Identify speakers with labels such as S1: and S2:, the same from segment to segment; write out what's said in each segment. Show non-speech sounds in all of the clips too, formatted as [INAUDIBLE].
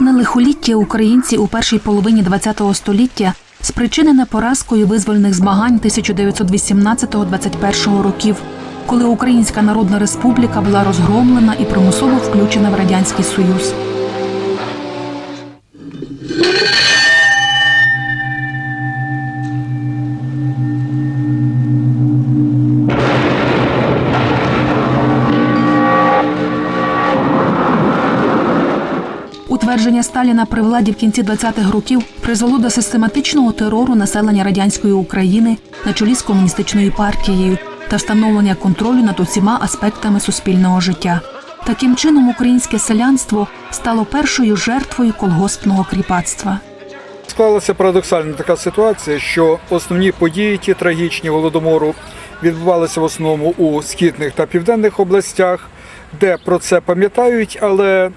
S1: Голодне лихоліття українці у першій половині ХХ століття спричинене поразкою визвольних змагань 1918-21 років, коли Українська Народна Республіка була розгромлена і примусово включена в Радянський Союз. Сталіна при владі в кінці 20-х років призвело до систематичного терору населення радянської України на чолі з комуністичною партією та встановлення контролю над усіма аспектами суспільного життя. Таким чином, українське селянство стало першою жертвою колгоспного кріпацтва.
S2: Склалася парадоксальна така ситуація, що основні події, ті трагічні голодомору, відбувалися в основному у східних та південних областях, де про це пам'ятають, але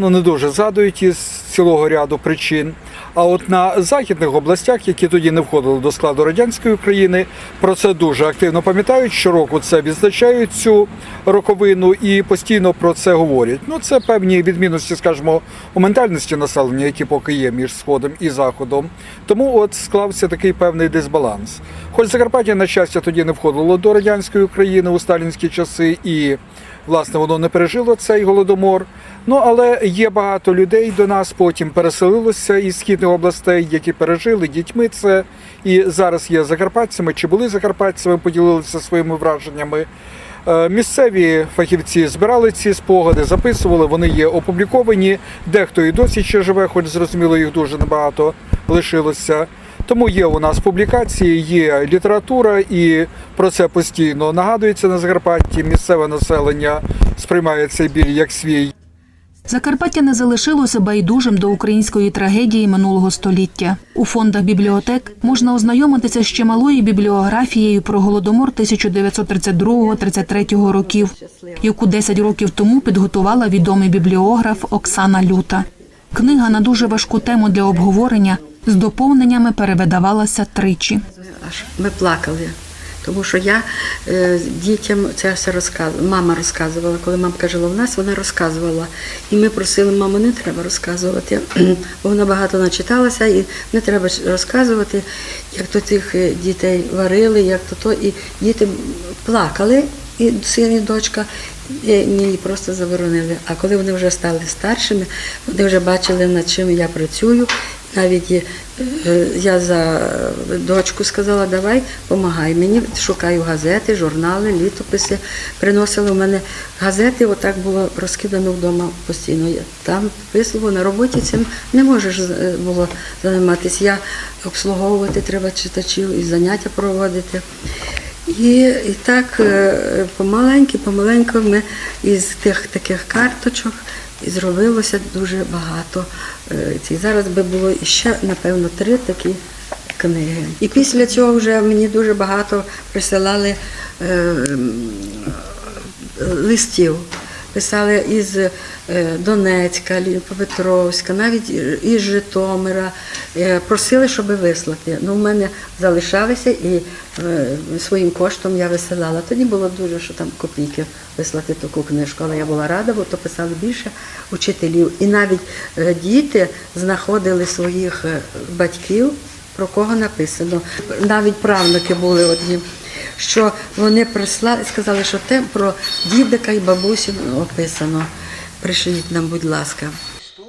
S2: ну не дуже згадують із цілого ряду причин. А от на західних областях, які тоді не входили до складу радянської України, про це дуже активно пам'ятають. Щороку це відзначають цю роковину і постійно про це говорять. Ну це певні відмінності, скажімо, у ментальності населення, які поки є між сходом і заходом. Тому от склався такий певний дисбаланс. Хоч Закарпаття, на щастя, тоді не входило до радянської України у сталінські часи і. Власне, воно не пережило цей голодомор. Ну але є багато людей до нас потім переселилося із східних областей, які пережили дітьми це і зараз є закарпатцями чи були закарпатцями, поділилися своїми враженнями. Е, Місцеві фахівці збирали ці спогади, записували, вони є опубліковані. Дехто і досі ще живе, хоч зрозуміло, їх дуже небагато лишилося. Тому є у нас публікації, є література, і про це постійно нагадується на Закарпатті. Місцеве населення сприймає цей біль як свій.
S1: Закарпаття не залишилося байдужим до української трагедії минулого століття. У фондах бібліотек можна ознайомитися з чималою бібліографією про голодомор 1932-33 років, яку 10 років тому підготувала відомий бібліограф Оксана Люта. Книга на дуже важку тему для обговорення з доповненнями перевидавалася тричі.
S3: Аж ми плакали. Тому що я е, дітям це все розказувала. Мама розказувала, коли мамка жила в нас, вона розказувала. І ми просили, маму, не треба розказувати, бо [CLEARS THROAT] вона багато начиталася, і не треба розказувати, як то тих е, дітей варили, як то то. І діти плакали, і син, і дочка, і мені просто заборонили. А коли вони вже стали старшими, вони вже бачили, над чим я працюю. Навіть е, я за дочку сказала, давай, допомагай мені, шукаю газети, журнали, літописи. Приносили в мене газети, отак було розкидано вдома постійно. Там вислову на роботі цим не можеш е, було займатися. Я обслуговувати треба читачів і заняття проводити. І, і так помаленьку, помаленьку ми із тих таких карточок і зробилося дуже багато. е. Зараз би було ще, напевно, три такі книги. І після цього вже мені дуже багато присилали е, листів. Писали із е, Донецька, Ліпопетровська, навіть із Житомира. Е, Просили, щоб вислати. Ну, в мене залишалися і е, своїм коштом я висилала. Тоді було дуже, що там копійки вислати таку книжку, але я була рада, бо то писали більше учителів. І навіть е, діти знаходили своїх е, батьків, про кого написано. Навіть правнуки були одні що вони прислали, сказали, що те про дідика і бабусю описано. Пришліть нам, будь ласка.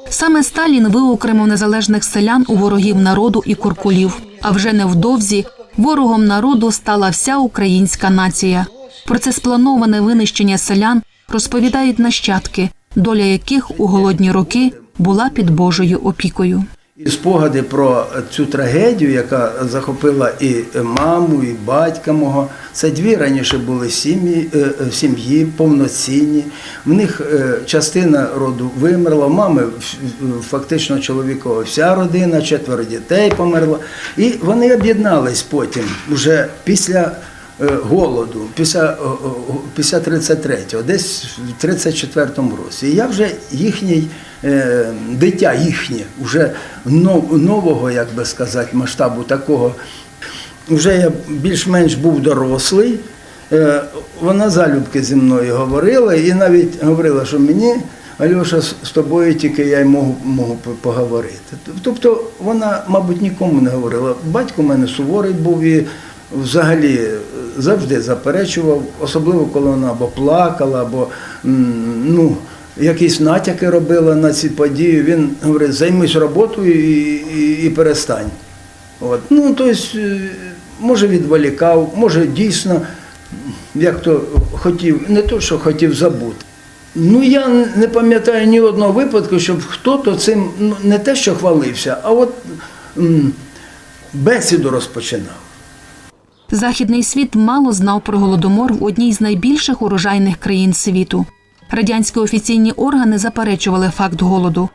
S1: Саме Сталін виокремив незалежних селян у ворогів народу і куркулів. А вже невдовзі ворогом народу стала вся українська нація. Про це сплановане винищення селян розповідають нащадки, доля яких у голодні роки була під Божою опікою.
S4: І спогади про цю трагедію, яка захопила і маму, і батька мого. Це дві раніше були сім'ї, е, е, сім'ї повноцінні. В них е, частина роду вимерла, мами фактично чоловікова вся родина, четверо дітей померла. І вони об'єднались потім, вже після голоду, після, о, о, після 33-го, десь в 34-му році. І я вже їхній дитя їхнє, вже нового, як би сказати, масштабу такого. Вже я більш-менш був дорослий. Е, Вона залюбки зі мною говорила і навіть говорила, що мені Альоша, з тобою тільки я й можу, можу поговорити. Тобто вона, мабуть, нікому не говорила. Батько в мене суворий був і взагалі е, завжди заперечував, особливо коли вона або плакала, або ну, якісь натяки робила на ці події. Він говорить, займись роботою і, і, і перестань. От. Ну, тобто, е, може, відволікав, може дійсно, як то хотів, не то, що хотів забути. Ну, я не пам'ятаю ні одного випадку, щоб хто-то цим ну, не те, що хвалився, а от м, бесіду розпочинав.
S1: Західний світ мало знав про голодомор в одній з найбільших урожайних країн світу. Радянські офіційні органи заперечували факт голоду.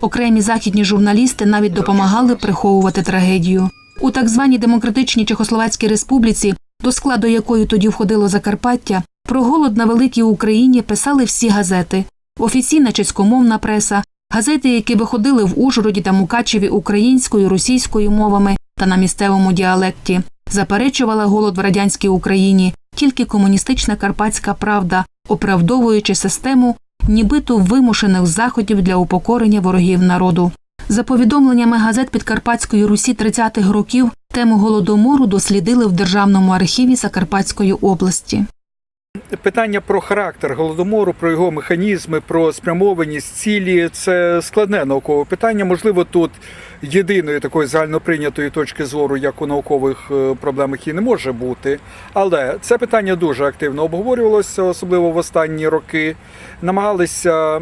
S1: Окремі західні журналісти навіть допомагали приховувати трагедію. У так званій демократичній Чехословацькій республіці, до складу якої тоді входило Закарпаття, про голод на великій Україні писали всі газети: офіційна чеськомовна преса, газети, які виходили в Ужгороді та Мукачеві українською, російською мовами та на місцевому діалекті. Заперечувала голод в радянській Україні тільки комуністична карпатська правда, оправдовуючи систему нібито вимушених заходів для упокорення ворогів народу. За повідомленнями газет Підкарпатської Русі 30-х років, тему голодомору дослідили в Державному архіві Закарпатської області.
S2: Питання про характер голодомору, про його механізми, про спрямованість цілі це складне наукове питання. Можливо, тут єдиної такої загальноприйнятої точки зору, як у наукових е, проблемах, і не може бути. Але це питання дуже активно обговорювалося, особливо в останні роки. Намагалися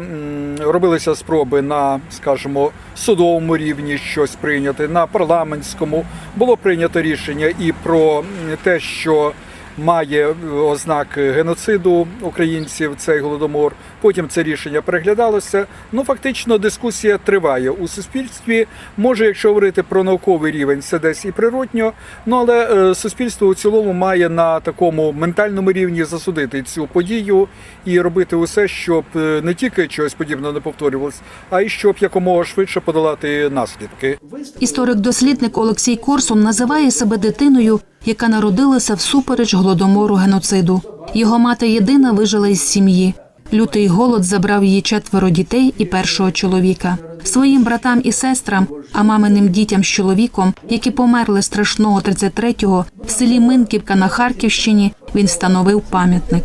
S2: робилися спроби на, скажімо, судовому рівні щось прийняти, на парламентському було прийнято рішення і про те, що має ознаки геноциду українців цей голодомор. Потім це рішення переглядалося. Ну фактично дискусія триває у суспільстві. Може, якщо говорити про науковий рівень, це десь і природньо. Ну але е, суспільство у цілому має на такому ментальному рівні засудити цю подію і робити усе, щоб е, не тільки чогось подібного не повторювалось, а й щоб якомога швидше подолати наслідки.
S1: Історик-дослідник Олексій Корсун називає себе дитиною, яка народилася всупереч голодомору геноциду. Його мати єдина вижила із сім'ї. Лютий голод забрав її четверо дітей і першого чоловіка. Своїм братам і сестрам, а маминим дітям з чоловіком, які померли страшного 33-го, в селі Минківка на Харківщині, він встановив пам'ятник.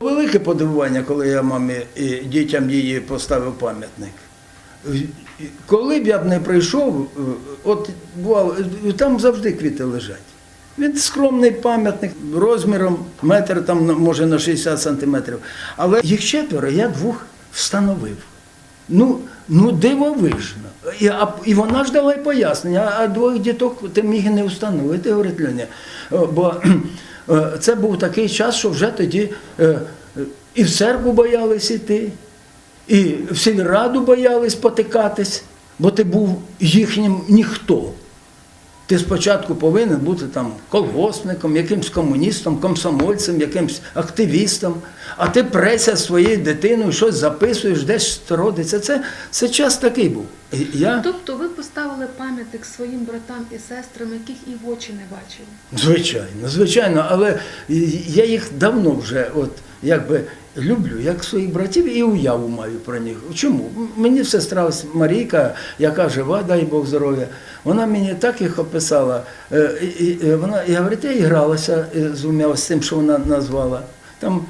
S4: Велике подивування, коли я мамі і дітям її поставив пам'ятник. Коли б я б не прийшов, е, от бувало, там завжди квіти лежать. Він скромний пам'ятник розміром метр, там може на 60 сантиметрів. Але їх четверо, я двох встановив. Ну, ну дивовижно. І, а, і вона ж дала пояснення, а двох діток ти міг і не встановити, говорить Леня. Бо е, це був такий час, що вже тоді е, е, і в церкву боялись іти, і в сільраду боялись потикатись, бо ти був їхнім ніхто. Ти спочатку повинен бути там колгоспником, якимсь комуністом, комсомольцем, якимсь активістом, а ти преся своєю дитиною, щось записуєш, десь родиться. Це, це час такий був. Я,
S5: Тобто ви поставили пам'ятник своїм братам і сестрам, яких і в очі не бачили.
S4: звичайно, звичайно, але я їх давно вже от, якби, люблю, як своїх братів, і уяву маю про них. Чому? Мені сестра Марійка, яка жива, дай Бог здоров'я, вона мені так їх описала. Е, і- і Вона, я говорить, я і гралася е, з двома з тим, що вона назвала. Там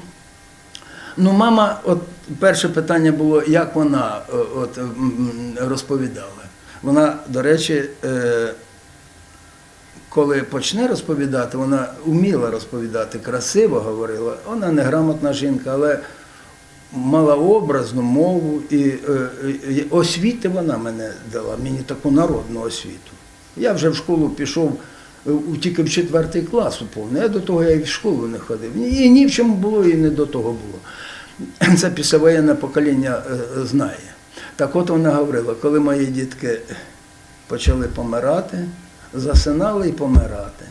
S4: Ну, мама, от перше питання було, як вона е, от, розповідала. Вона, до речі, коли почне розповідати, вона вміла розповідати, красиво говорила. Вона не грамотна жінка, але мала образну мову і е, е, освіти вона мене дала, мені таку народну освіту. Я вже в школу пішов е, тільки в четвертий клас уповнений. Я до того я і в школу не ходив. І ні в чому було, і не до того було. [CLEARS THROAT] Це післявоєнне покоління знає. Так от вона говорила, коли мої дітки почали помирати, засинали і помирати.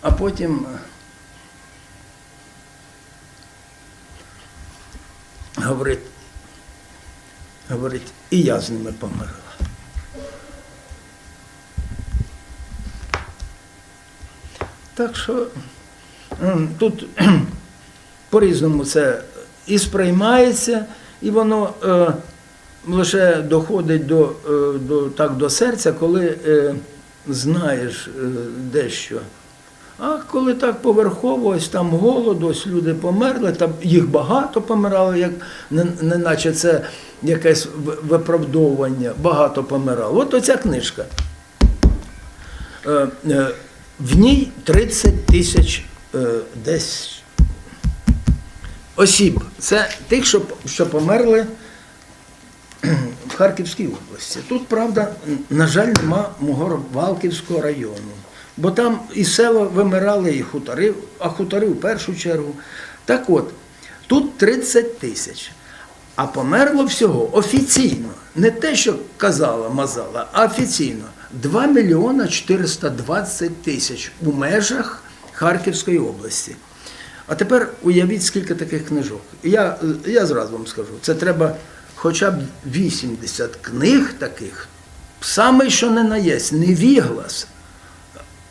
S4: А потім е, говорить, говорить, і я з ними померла. Так що тут [CLEARS THROAT] по-різному це і сприймається, І воно е, лише доходить до, е, до, так, до серця, коли е, знаєш е, дещо. А коли так поверхово, ось там голод, ось люди померли, там їх багато помирало, як не, не наче це якесь виправдовування, багато помирало. От оця книжка. Е, е, в ній 30 тисяч е, десь осіб. Це тих, що, що померли в Харківській області. Тут, правда, на жаль, нема мого Валківського району. Бо там і села вимирали, і хутори, а хутори в першу чергу. Так от, тут 30 тисяч. А померло всього офіційно. Не те, що казала Мазала, а офіційно 2 мільйона 420 тисяч у межах Харківської області. А тепер уявіть, скільки таких книжок. Я, я зразу вам скажу, це треба хоча б 80 книг таких, саме що не наєсть, невіглас,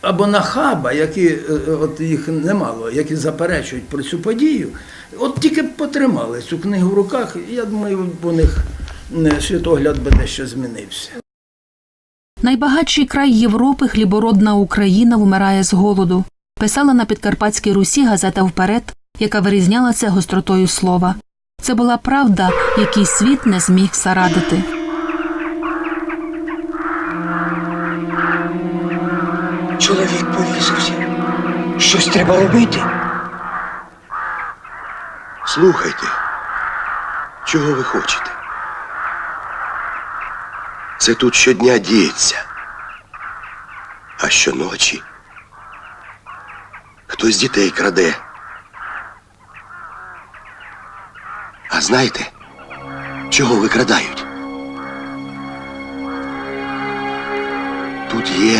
S4: або нахаба, які е, от їх немало, які заперечують про цю подію. От тільки б потримали цю книгу в руках, я думаю, у них е, світогляд би дещо змінився.
S1: Найбагатший край Європи, хлібородна Україна, вмирає з голоду. Писала на Підкарпатській Русі газета Вперед, яка вирізнялася гостротою слова. Це була правда, якій світ не зміг зарадити.
S6: Чоловік повісився. Щось треба робити.
S7: Слухайте, чого ви хочете? Це тут щодня діється. А щоночі хтось дітей краде. А знаєте, чого викрадають? Тут є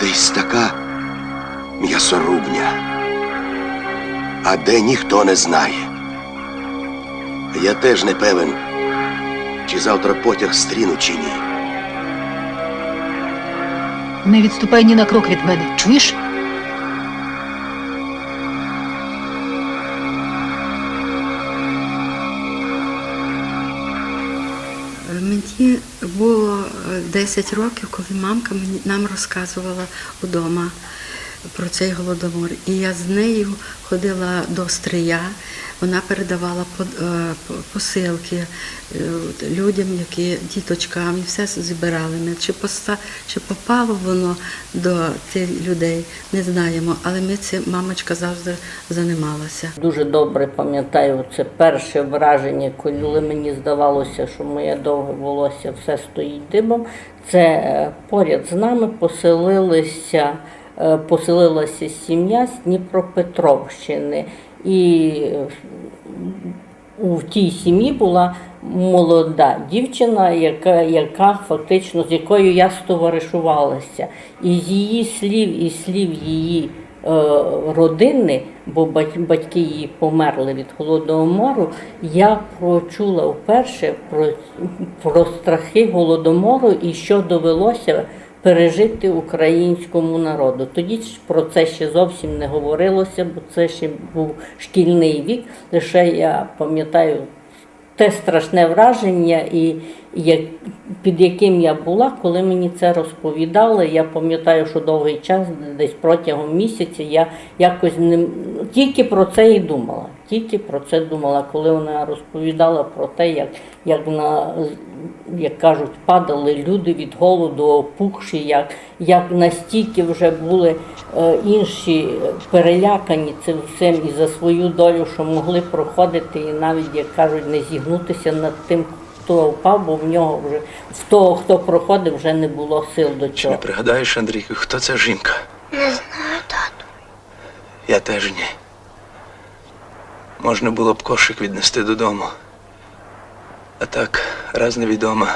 S7: десь така м'ясорубня а де ніхто не знає. Я теж не певен, чи завтра потяг стріну, чи ні.
S8: Не відступай ні на крок від мене. Чуєш?
S3: 10 років, коли мамка мені нам розказувала вдома про цей голодомор. І я з нею ходила до стрия. Вона передавала е, посилки е, людям, які діточкам, і все зібрали. Ми чи поста, чи попало воно до тих людей, не знаємо. Але ми це мамочка завжди займалася.
S9: Дуже добре пам'ятаю це перше враження, коли мені здавалося, що моє довге волосся все стоїть дибом. Це е, поряд з нами поселилися, поселилася сім'я з Дніпропетровщини. І е, у тій сім'ї була молода дівчина, яка, яка фактично з якою я стоваришувалася. І з її слів і слів її е, родини, бо батьки її померли від голодомору, я прочула вперше про, про страхи голодомору і що довелося пережити українському народу. Тоді ж про це ще зовсім не говорилося, бо це ще був шкільний вік. Лише я пам'ятаю те страшне враження, і під яким я була, коли мені це розповідали. Я пам'ятаю, що довгий час, десь протягом місяця, я якось не тільки про це і думала. Тільки про це думала, коли вона розповідала про те, як, як на як кажуть, падали люди від голоду, опухші, як, як настільки вже були е, інші перелякані цим всім і за свою долю, що могли проходити, і навіть, як кажуть, не зігнутися над тим, хто впав, бо в нього вже в того, хто проходив, вже не було сил до
S10: Чи
S9: цього.
S10: не пригадаєш, Андрійку, хто ця жінка?
S7: Не знаю, тату.
S10: Я теж ні. Можна було б кошик віднести додому. А так, раз невідома.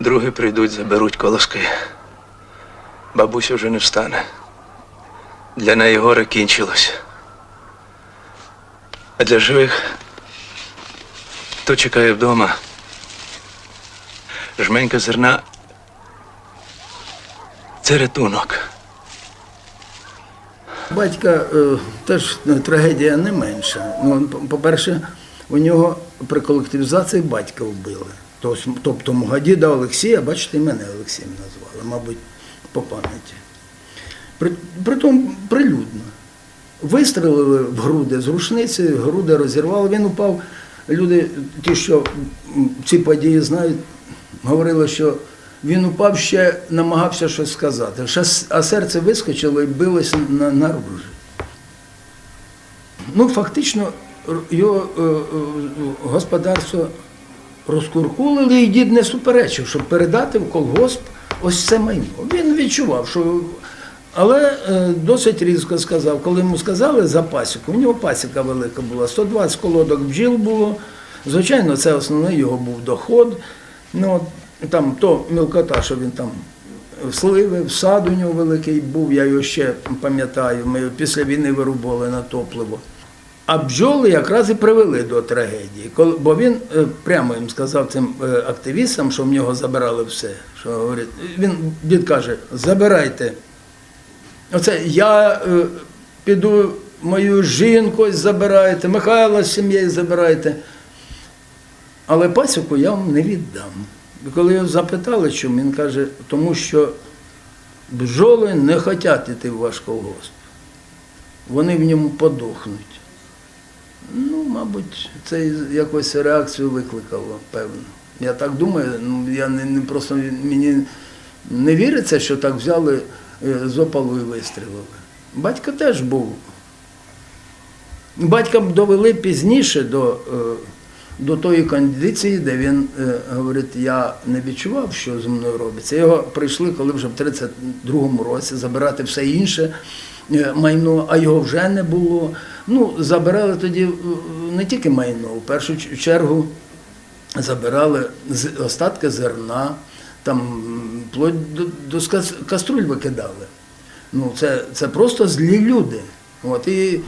S10: Другі прийдуть, заберуть колоски. Бабуся вже не встане. Для неї горе кінчилось. А для живих хто чекає вдома. Жменька зерна це рятунок.
S4: Батька е, теж е, трагедія не менша. Ну, по- по-перше, у нього при колективізації батька вбили. Тобто, мого діда Олексія, бачите, і мене Олексієм назвали, мабуть, по пам'яті. При, притом прилюдно. Вистрелили в груди з рушниці, груди розірвали, він упав. Люди, ті, що ці події знають, говорили, що він упав ще намагався щось сказати. А серце вискочило і билося на, на ружі. Ну, фактично, його е, е, господарство розкуркулили, і дід не суперечив, щоб передати в колгосп ось це майно. Він відчував, що. Але е, досить різко сказав, коли йому сказали за пасіку, у нього пасіка велика була, 120 колодок бджіл було. Звичайно, це основний його був доход. Ну, там то мілкота, що він там сливи, сад у нього великий був, я його ще пам'ятаю, ми його після війни вирубали на топливо. А бджоли якраз і привели до трагедії. Бо він е, прямо їм сказав цим е, активістам, що в нього забирали все. Що говорить, він дід каже, забирайте. Оце я е, піду мою жінку ось забирайте, Михайла з сім'єю забирайте. Але пасіку я вам не віддам. І коли його запитали, чому, він каже, тому що бджоли не хочуть йти в ваш колгосп. Вони в ньому подохнуть. Ну, мабуть, це якось реакцію викликало, певно. Я так думаю, ну я не, не просто мені не віриться, що так взяли з опалу і вистрілили. Батько теж був. Батька довели пізніше до, е, до тої кондиції, де він е, говорить, я не відчував, що зі мною робиться. Його прийшли, коли вже в 32-му році забирати все інше е, майно, а його вже не було. Ну, забирали тоді е, не тільки майно, в першу чергу забирали остатки зерна, там вплоть до, до каструль викидали. Ну, це, це просто злі люди. От, і,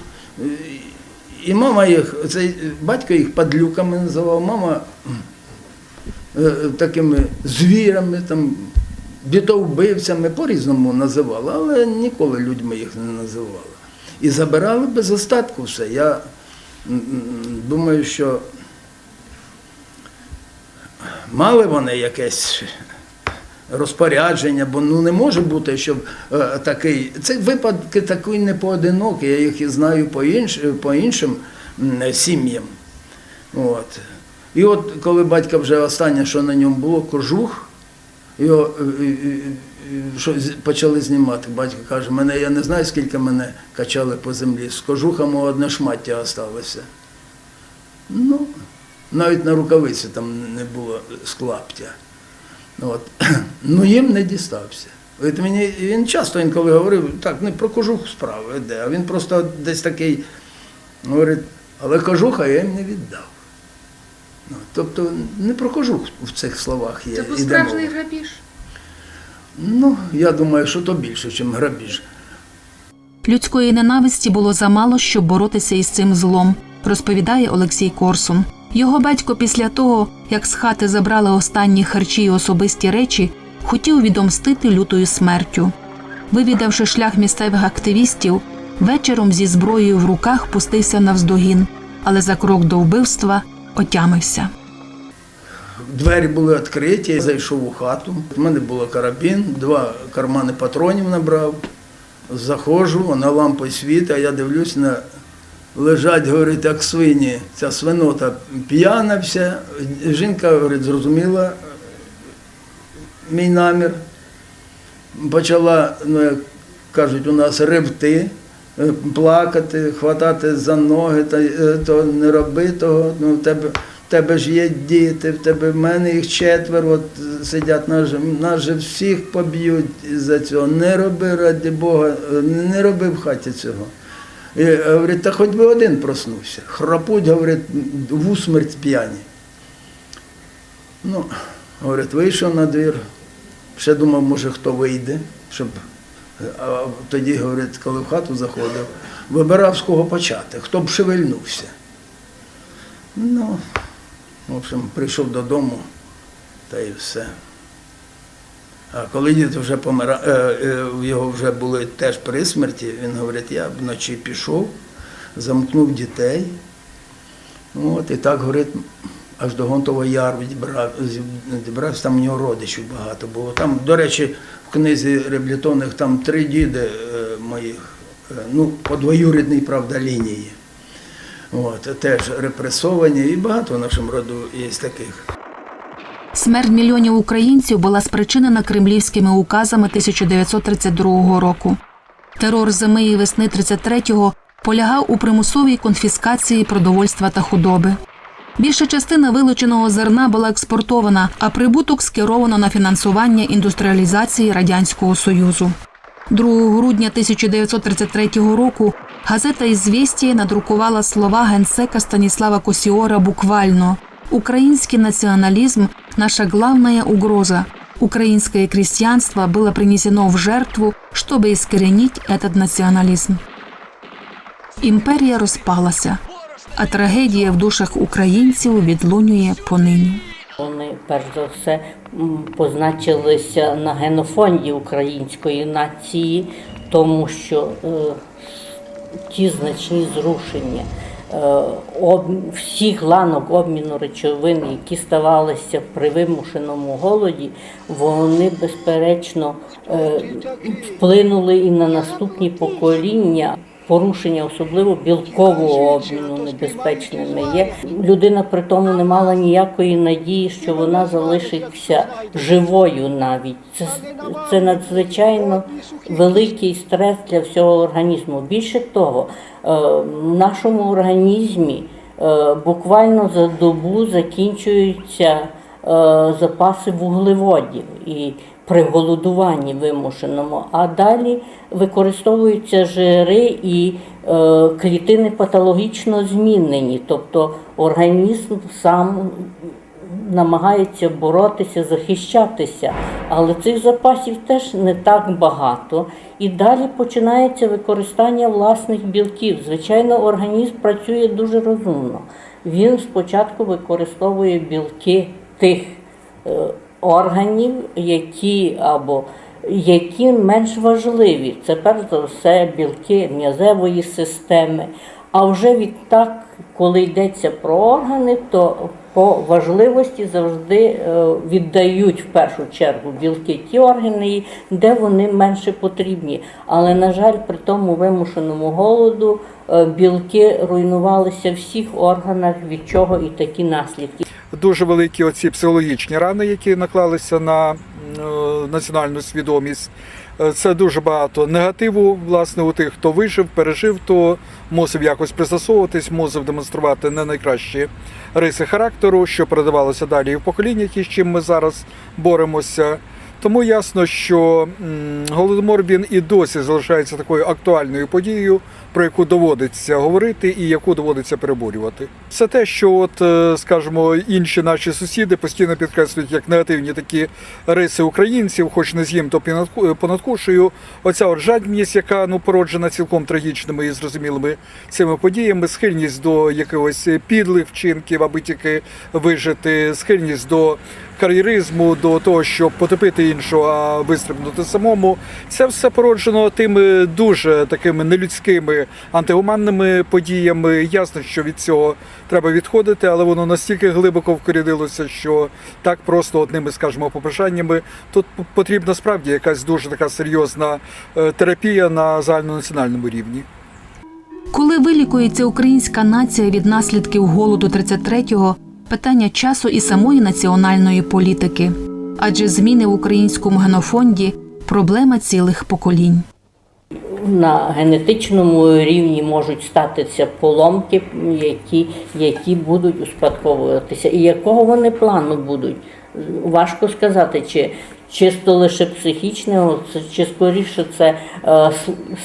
S4: і мама їх, цей батько їх падлюками називав, мама е, такими звірами, там, дітовбивцями, по-різному називала, але ніколи людьми їх не називала. І забирали без остатку все. Я думаю, що мали вони якесь розпорядження, бо ну не може бути, щоб е, такий. Це випадки такі не поодинокі, я їх і знаю по, інш, по іншим сім'ям. От. І от коли батька вже останнє, що на ньому було, кожух, його е, е, е, що почали знімати. Батько каже, мене я не знаю, скільки мене качали по землі. З кожухом одне шмаття залишилося. Ну, навіть на рукавиці там не було склаптя. От. [CLEARS THROAT] Ну їм не дістався. От мені, він часто інколи говорив, так, не про кожух справа йде, а він просто десь такий говорить, але кожуха я їм не віддав. Ну, тобто не про кожух в цих словах є.
S5: Це був справжній грабіж.
S4: Ну, я думаю, що то більше, ніж грабіж.
S1: Людської ненависті було замало, щоб боротися із цим злом, розповідає Олексій Корсун. Його батько після того, як з хати забрали останні харчі й особисті речі, хотів відомстити лютою смертю. Вивідавши шлях місцевих активістів, вечором зі зброєю в руках пустився навздогін, але за крок до вбивства отямився.
S4: Двері були відкриті, я зайшов у хату. У мене було карабін, два кармани патронів набрав. Заходжу, вона лампою світить, а я дивлюсь на лежать, говорить, як свині. Ця свинота п'яна вся. Жінка, говорить, зрозуміла мій намір. Почала, ну, як кажуть, у нас ревти, е, плакати, хватати за ноги, та, е, то не роби того, ну, в тебе, тебе ж є діти, в тебе в мене їх четверо от, е, сидять, нас же, нас же всіх поб'ють за цього. Не роби, раді Бога, е, не роби в хаті цього. І, е, говорить, та хоч би один проснувся. Храпуть, говорить, в усмерть п'яні. Ну, говорить, вийшов на двір, ще думав, може хто вийде, щоб. А тоді, говорить, коли в хату заходив, вибирав з кого почати, хто б шевельнувся. Ну, в общем, прийшов додому та і все. А коли дід вже помира, е, е, його вже були теж при смерті, він говорить, я вночі пішов, замкнув дітей. От, і так, говорить, аж до Гонтового Яру відібрався, там у нього родичів багато було. Там, до речі, в книзі реабілітованих там три діди е, моїх, ну, по двоюрідній, правда, лінії. От, теж репресовані, і багато в нашому роду є таких.
S1: Смерть мільйонів українців була спричинена кремлівськими указами 1932 року. Терор зими і весни 33-го полягав у примусовій конфіскації продовольства та худоби. Більша частина вилученого зерна була експортована, а прибуток скеровано на фінансування індустріалізації радянського союзу. 2 грудня 1933 року газета «Ізвєстіє» надрукувала слова генсека Станіслава Косіора буквально «Украинский национализм – наша главная угроза. Украинское крестьянство было принесено в жертву, чтобы искоренить этот национализм». Імперія розпалася, а трагедія в душах українців відлунює понині.
S9: Вони перш за все м, позначилися на генофонді української нації, тому що е, ті значні зрушення е, об, всіх ланок обміну речовин, які ставалися при вимушеному голоді, вони безперечно е, вплинули і на наступні покоління. Порушення, особливо білкового обміну, небезпечними є. Людина при тому не мала ніякої надії, що вона залишиться живою навіть. Це, це надзвичайно великий стрес для всього організму. Більше того, е, в нашому організмі е, буквально за добу закінчуються е, запаси вуглеводів і при голодуванні вимушеному, а далі використовуються жири і е, клітини патологічно змінені, тобто організм сам намагається боротися, захищатися, але цих запасів теж не так багато. І далі починається використання власних білків. Звичайно, організм працює дуже розумно. Він спочатку використовує білки тих е, органів, які або які менш важливі. Це перш за все білки м'язевої системи. А вже відтак, коли йдеться про органи, то по важливості завжди е, віддають в першу чергу білки ті органи, де вони менше потрібні. Але, на жаль, при тому вимушеному голоду е, білки руйнувалися в всіх органах, від чого і такі наслідки.
S2: Дуже великі оці психологічні рани, які наклалися на е, національну свідомість. Е, Це дуже багато негативу, власне, у тих, хто вижив, пережив, то мусив якось пристосовуватись, мусив демонструвати не найкращі риси характеру, що передавалося далі і в поколіннях, і з чим ми зараз боремося. Тому ясно, що голодомор він і досі залишається такою актуальною подією, про яку доводиться говорити і яку доводиться переборювати. Це те, що, от, е, скажімо, інші наші сусіди постійно підкреслюють як негативні такі риси українців, хоч не з'їм, то понадку- понадкушую. Оця от жадність, яка ну породжена цілком трагічними і зрозумілими цими подіями, схильність до якихось підлих вчинків, аби тільки вижити, схильність до кар'єризму, до того, щоб потопити іншого, а вистрибнути самому. Це все породжено тими дуже такими нелюдськими антигуманними подіями. Ясно, що від цього треба відходити, але воно настільки глибоко вкорінилося, що так просто одними, скажімо, побажаннями тут потрібна справді якась дуже така серйозна е, терапія на загальнонаціональному рівні.
S1: Коли вилікується українська нація від наслідків голоду 33-го, питання часу і самої національної політики. Адже зміни в українському генофонді проблема цілих поколінь.
S9: на генетичному рівні можуть статися поломки, які, які будуть успадковуватися. І якого вони плану будуть? Важко сказати, чи чисто лише психічного, чи скоріше це е,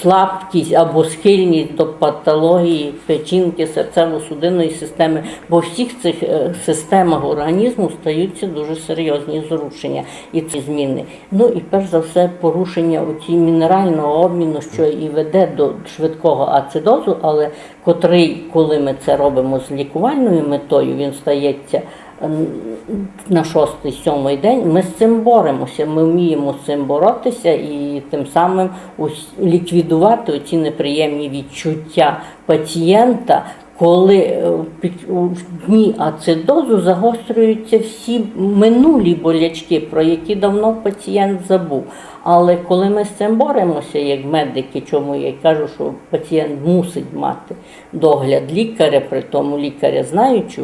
S9: слабкість або схильність до патології печінки, серцево-судинної системи, бо в всіх цих е, системах організму стаються дуже серйозні зрушення і ці зміни. Ну і перш за все порушення оці мінерального обміну, що і веде до швидкого ацидозу, але котрий, коли ми це робимо з лікувальною метою, він стається на шостий, сьомий день, ми з цим боремося. Ми вміємо з цим боротися і тим самим ліквідувати оці неприємні відчуття пацієнта. Коли в дні ацидозу загострюються всі минулі болячки, про які давно пацієнт забув. Але коли ми з цим боремося, як медики, чому я кажу, що пацієнт мусить мати догляд лікаря, при тому лікаря знаючи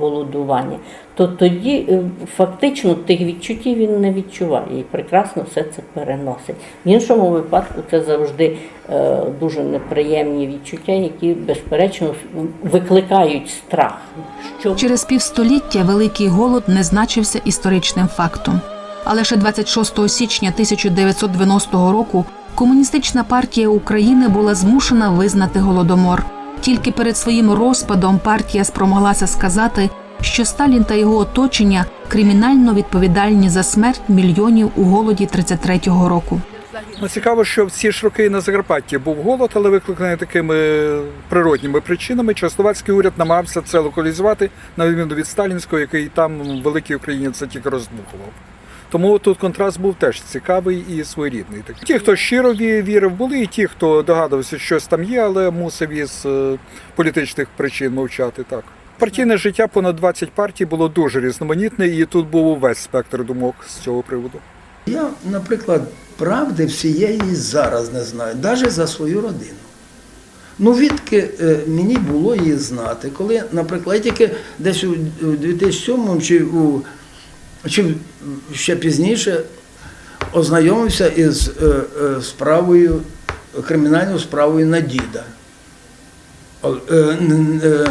S9: голодування, то тоді е, фактично тих відчуттів він не відчуває і прекрасно все це переносить. В іншому випадку це завжди е, дуже неприємні відчуття, які безперечно викликають страх. Що
S1: Через півстоліття великий голод не значився історичним фактом. А лише 26 січня 1990 року Комуністична партія України була змушена визнати голодомор. Тільки перед своїм розпадом партія спромоглася сказати, що Сталін та його оточення кримінально відповідальні за смерть мільйонів у голоді 33-го року.
S2: Ну, цікаво, що в ці ж роки на Закарпатті був голод, але викликаний такими природніми причинами. Чехословацький уряд намагався це локалізувати, на відміну від сталінського, який там в великій Україні це тільки роздмухував. Тому тут контраст був теж цікавий і своєрідний. Так, Ті, хто щиро вірив, були, і ті, хто догадувався, що щось там є, але мусив із е, політичних причин мовчати. Так. Партійне життя понад 20 партій було дуже різноманітне, і тут був увесь спектр думок з цього приводу.
S4: Я, наприклад, правди всієї зараз не знаю, навіть за свою родину. Ну, відки е, мені було її знати, коли, наприклад, я тільки десь у 2007 чи, у, чи ще пізніше ознайомився із е, е, справою, кримінальною справою на діда. Е, е,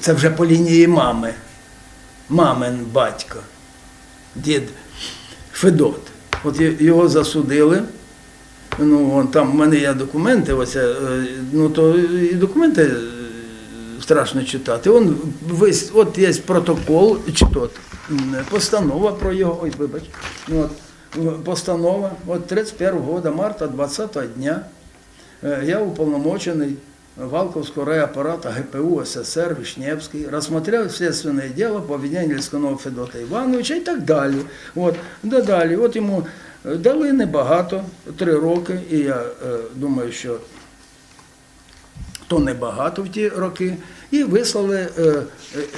S4: Це вже по лінії мами, мамин батько, дід Федот. От його засудили. Ну, там в мене є документи, оце, е, ну то і документи страшно читати. Он весь, от є протокол, чи то м, постанова про його, ой, вибач, ну, от, постанова, от 31 года, марта 20 дня, я уполномоченный Валковского райаппарата ГПУ СССР Вишневский рассмотрел следственное дело по обвинению Лисканова Федота Івановича і так далі. От, да далі. От йому е, дали небагато, три роки, і я е, думаю, що то небагато в ті роки, і вислали, е, е,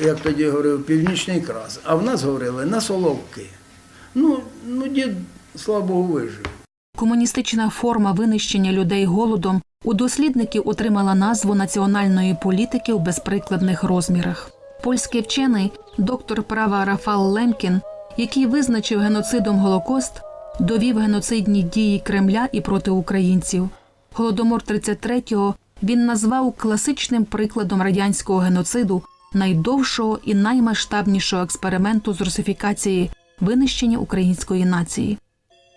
S4: як тоді говорив, північний крас. А в нас говорили на Соловки. Ну, ну дід, слава Богу, вижив.
S1: Комуністична форма винищення людей голодом у дослідників отримала назву національної політики в безприкладних розмірах. Польський вчений, доктор права Рафал Лемкін, який визначив геноцидом Голокост, довів геноцидні дії Кремля і проти українців. Голодомор 33-го він назвав класичним прикладом радянського геноциду, найдовшого і наймасштабнішого експерименту з русифікації винищення української нації.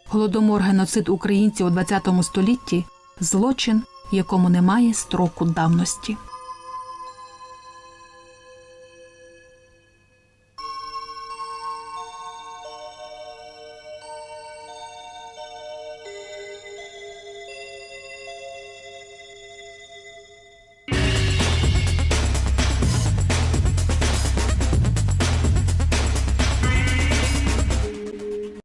S1: Голодомор геноцид українців у ХХ столітті злочин, якому немає строку давності.